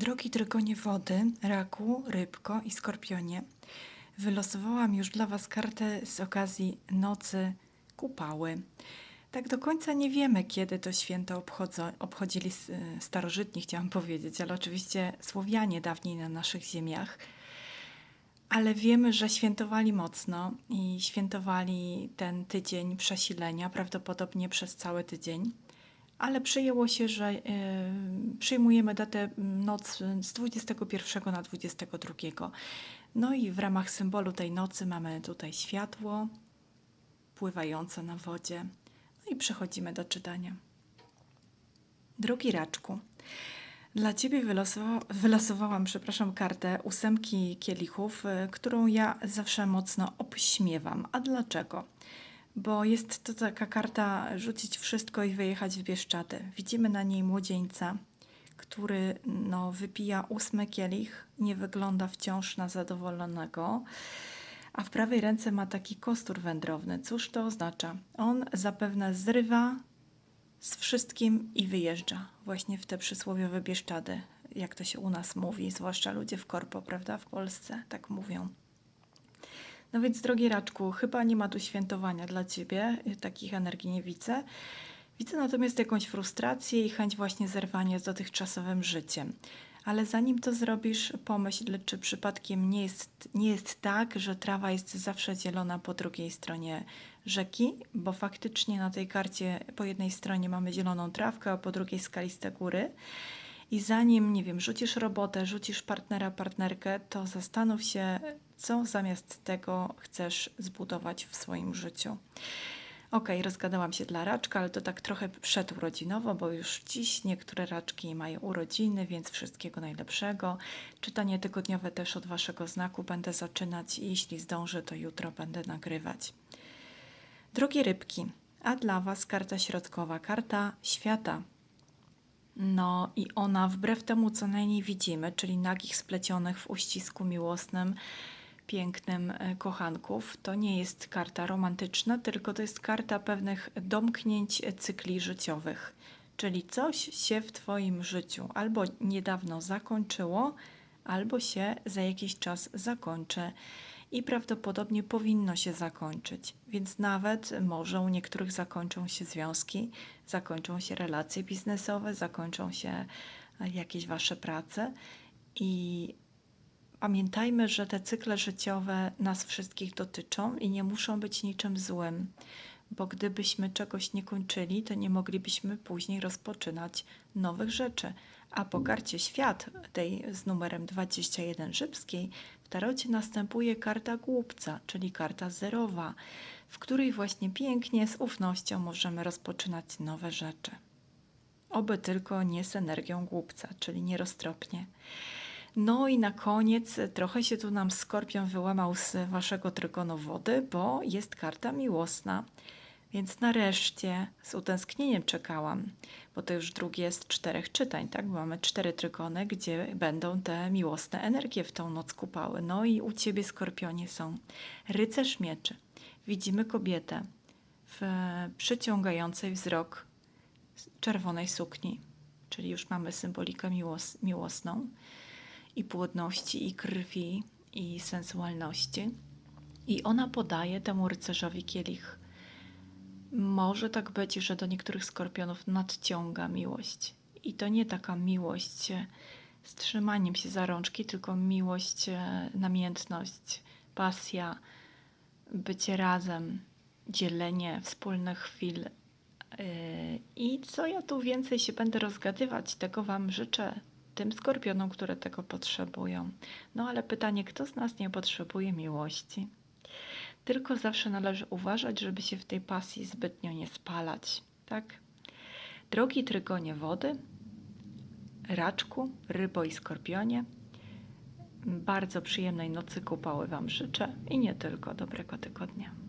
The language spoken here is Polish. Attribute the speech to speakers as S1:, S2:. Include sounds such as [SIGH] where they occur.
S1: Drogi trygonie wody, raku, rybko i skorpionie, wylosowałam już dla Was kartę z okazji nocy kupały. Tak do końca nie wiemy, kiedy to święto obchodzili starożytni, chciałam [LAUGHS] powiedzieć, ale oczywiście Słowianie dawniej na naszych ziemiach. Ale wiemy, że świętowali mocno i świętowali ten tydzień przesilenia, prawdopodobnie przez cały tydzień. Ale przyjęło się, że e, przyjmujemy datę m, noc z 21 na 22. No i w ramach symbolu tej nocy mamy tutaj światło pływające na wodzie. No i przechodzimy do czytania. Drogi raczku, dla Ciebie wylosowa- wylosowałam, przepraszam, kartę ósemki kielichów, y, którą ja zawsze mocno obśmiewam. A dlaczego? Bo jest to taka karta rzucić wszystko i wyjechać w Bieszczady. Widzimy na niej młodzieńca, który no, wypija ósmy kielich, nie wygląda wciąż na zadowolonego, a w prawej ręce ma taki kostur wędrowny. Cóż to oznacza? On zapewne zrywa z wszystkim i wyjeżdża właśnie w te przysłowiowe Bieszczady, jak to się u nas mówi, zwłaszcza ludzie w korpo, prawda, w Polsce tak mówią. No więc, drogi Raczku, chyba nie ma tu świętowania dla Ciebie, takich energii nie widzę. Widzę natomiast jakąś frustrację i chęć właśnie zerwania z dotychczasowym życiem. Ale zanim to zrobisz, pomyśl, czy przypadkiem nie jest, nie jest tak, że trawa jest zawsze zielona po drugiej stronie rzeki, bo faktycznie na tej karcie po jednej stronie mamy zieloną trawkę, a po drugiej skaliste góry. I zanim, nie wiem, rzucisz robotę, rzucisz partnera, partnerkę, to zastanów się, co zamiast tego chcesz zbudować w swoim życiu. Okej, rozgadałam się dla raczka, ale to tak trochę przedurodzinowo, bo już dziś niektóre raczki mają urodziny, więc wszystkiego najlepszego. Czytanie tygodniowe też od Waszego znaku będę zaczynać i jeśli zdążę, to jutro będę nagrywać. Drogie rybki, a dla Was karta środkowa, karta świata. No i ona wbrew temu, co na niej widzimy, czyli nagich splecionych w uścisku miłosnym, pięknym e, kochanków, to nie jest karta romantyczna, tylko to jest karta pewnych domknięć cykli życiowych. Czyli coś się w Twoim życiu albo niedawno zakończyło, albo się za jakiś czas zakończy i prawdopodobnie powinno się zakończyć. Więc nawet może u niektórych zakończą się związki, zakończą się relacje biznesowe, zakończą się e, jakieś Wasze prace i Pamiętajmy, że te cykle życiowe nas wszystkich dotyczą i nie muszą być niczym złym, bo gdybyśmy czegoś nie kończyli, to nie moglibyśmy później rozpoczynać nowych rzeczy. A po karcie świat, tej z numerem 21 rzymskiej, w tarocie następuje karta głupca, czyli karta zerowa, w której właśnie pięknie, z ufnością możemy rozpoczynać nowe rzeczy. Oby tylko nie z energią głupca, czyli nieroztropnie. No i na koniec e, trochę się tu nam skorpion wyłamał z waszego trygonu wody, bo jest karta miłosna. Więc nareszcie z utęsknieniem czekałam, bo to już drugie z czterech czytań, tak? Bo Mamy cztery trygony, gdzie będą te miłosne energie w tą noc kupały. No i u ciebie, skorpionie, są rycerz mieczy. Widzimy kobietę w przyciągającej wzrok czerwonej sukni, czyli już mamy symbolikę miłos, miłosną i płodności, i krwi, i sensualności. I ona podaje temu rycerzowi kielich. Może tak być, że do niektórych skorpionów nadciąga miłość. I to nie taka miłość e, z trzymaniem się za rączki, tylko miłość, e, namiętność, pasja, bycie razem, dzielenie wspólnych chwil. Yy, I co ja tu więcej się będę rozgadywać, tego Wam życzę, tym skorpionom, które tego potrzebują. No ale pytanie, kto z nas nie potrzebuje miłości? Tylko zawsze należy uważać, żeby się w tej pasji zbytnio nie spalać, tak? Drogi trygonie wody, raczku, rybo i skorpionie, bardzo przyjemnej nocy kupały Wam życzę i nie tylko dobrego tygodnia.